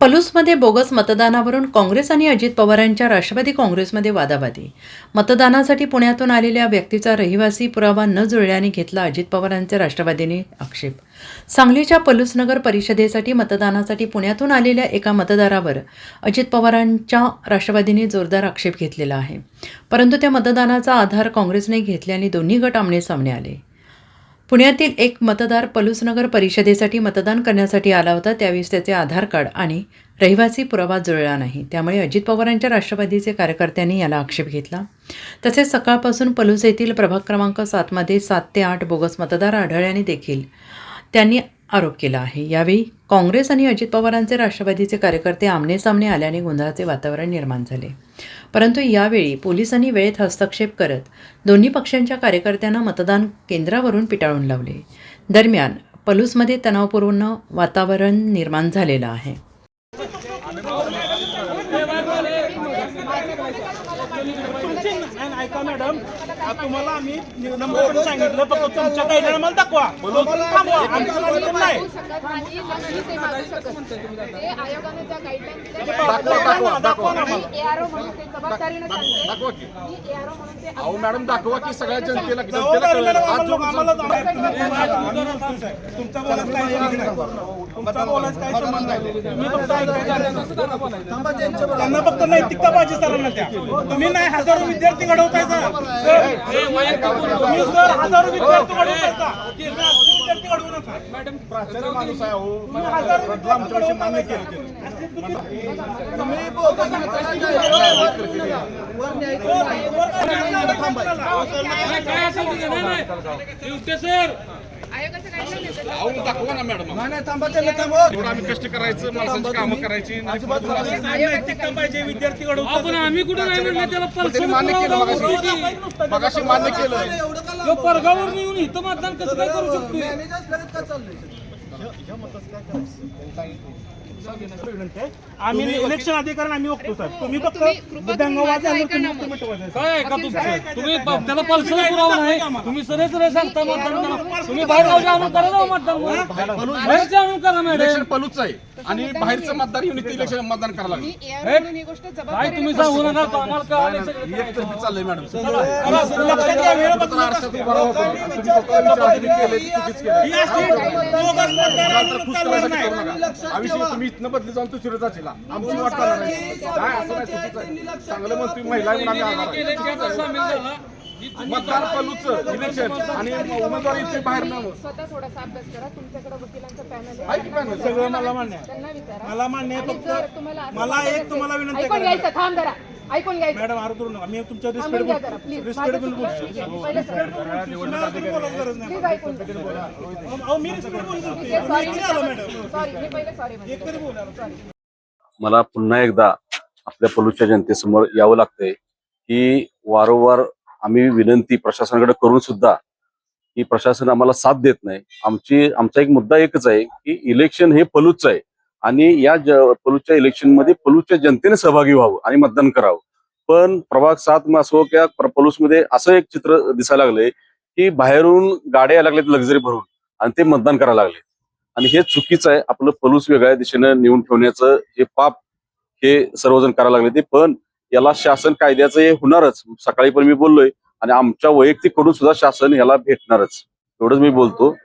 पलूसमध्ये bogus मतदानावरून Congress आणि अजित पवारांच्या राष्ट्रवादी काँग्रेसमध्ये वादावादी. मतदानासाठी पुण्यातून आलेल्या व्यक्तीचा रहिवासी पुरावा न जुळल्याने घेतला अजित पवारांचे राष्ट्रवादीने आक्षेप. सांगलीच्या पलूसनगर परिषदेसाठी मतदानासाठी पुण्यातून आलेल्या एका मतदारावर अजित पवारांच्या राष्ट्रवादीने जोरदार आक्षेप घेतलेला आहे. परंतु त्या मतदानाचा आधार काँग्रेसने घेतल्याने दोन्ही गट आमनेसामने आले. पुण्यातील एक मतदार पलूसनगर परिषदेसाठी मतदान करण्यासाठी आला होता. त्यावेळेस त्याचे आधार कार्ड आणि रहिवासी पुरावा जुळला नाही. त्यामुळे अजित पवारांच्या राष्ट्रवादीचे कार्यकर्त्यांनी याला आक्षेप घेतला. तसेच सकाळपासून पलूस येथील प्रभाग क्रमांक सातमध्ये सात ते आठ बोगस मतदार आढळल्याने देखील त्यांनी आरोप केला आहे. यावेळी काँग्रेस आणि अजित पवारांचे राष्ट्रवादीचे कार्यकर्ते आमनेसामने आल्याने गोंधळाचे वातावरण निर्माण झाले. परंतु यावेळी पोलिसांनी वेळेत हस्तक्षेप करत दोन्ही पक्षांच्या कार्यकर्त्यांना मतदान केंद्रावरून पिटाळून लावले. दरम्यान पलूसमध्ये तणावपूर्ण वातावरण निर्माण झालेलं आहे तुमची नाही, ऐका मॅडम तुम्हाला आम्ही नंबर पण सांगितलं. फक्त तुमच्या गाईडला मला दाखवा. थांबवा. आमचं मान्य नाही. शकत नाही आणि ते मागू शकत ते आयोगाने ज्या गाईडलाईन दिल्या दाखवा दाखवा ना मला एआरओ म्हणून ते जबाबदारीने सांगते. की. एआरओ म्हणून ते अहो मॅडम दाखवा की सगळ्या जनतेला कळलं. आज जो आम्हाला- आम्हाला- तुमचा बोलायचं काय संबंध नाही तुमचा बोलायचं काय संबंध नाही. तुम्ही फक्त ऐकायचं. त्यांना फक्त नैतिकता पाहिजे सरांना त्या तुम्ही नाही हजारो विद्यार्थी घडवताय सर तुम्ही सर हजारो विद्यार्थी विद्यार्थी घडवू नका प्राचार्य माणूस आहे अहो तुम्ही मान्य केलं. आयोगाच्या गाईडलाईन देतात अहो दाखवा ना मॅडम. आम्ही कष्ट करायचं माणसांची कामं करायची पाहिजे विद्यार्थी आपण आम्ही कुठे नाही म्हणलं त्याला मान्य केलं मगाशी. मगाशी मान्य केलं. परगावर येऊन इथं मतदान कसं काय करू शकतो आम्ही इलेक्शन अधिकारी आम्ही बघतो सर तुम्ही फक्त तुम्ही त्याला पल्सर पुरावा नाही. तुम्ही सरळ सरळ सांगता मतदान तुम्ही बाहेर आणून करा ना मतदान आणून करा इलेक्शन मॅडम पलूच आहे. आणि बाहेरचं मतदार येऊन इथे इलेक्शन मतदान करायला लागले. ही? काय तुम्ही सांगू नका तो आम्हाला कळालं सगळं. एक तर्फी चाललंय मॅडम. लक्षात घ्या. तुम्ही स्वतः विचार तुम्ही केले ते चुकीच केलं ही अशी बोगस मतदारांना खुश चालणार करायसाठी नाही. करू नका. आयुष्य तुम्ही इथनं बदली जाऊन तू शिरत जाशील आमची वाट नाही काय असं नाही चुकीचं आहे. चांगलं म्हणतो महिला म्हणून आम्ही आभार आहे. केलं की आता सामील झाला. मतदार पलूच इलेक्शन आणि उमेदवार इथे बाहेर न स्वतः थोडासा अभ्यास करा. तुमच्याकडे वकिलांचं पॅनल आहे. की panel? सगळं मला मान्य आहे. त्यांना विचारा. मला मान्य आहे फक्त मला एक तुम्हाला विनंती ऐकून करायची. घ्यायचं. थांब जरा. ऐकून घ्यायचं. मॅडम आर करू नका. मी तुमच्या रिस्पेक्ट रिस्पेक्ट बोलतो मला पुन्हा एकदा आपल्या पलूच्या जनतेसमोर यावं लागतंय की वारंवार आम्ही विनंती प्रशासनाकडे करून सुद्धा की प्रशासन आम्हाला साथ देत नाही. आमची आमचा एक मुद्दा एकच आहे की इलेक्शन हे पलूच आहे आणि या ज पलूच्या इलेक्शनमध्ये पलूच्या जनतेने सहभागी व्हावं आणि मतदान करावं. पण प्रभाग सात असो किंवा पलूसमध्ये असं एक चित्र दिसायला लागलंय की बाहेरून गाड्या यायला लागल्यात लक्झरी भरून आणि ते मतदान करायला लागले आणि हे चुकीचं आहे. आपलं पलूस वेगळ्या दिशेनं नेऊन ठेवण्याचं हे पाप हे सर्वजण करायला लागले ते. पण याला शासन कायद्याचं हे होणारच. सकाळी पण मी बोललोय आणि आमच्या वैयक्तिककडून सुद्धा शासन याला भेटणारच. एवढंच मी बोलतो.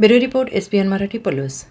Bureau report S P N Marathi Palus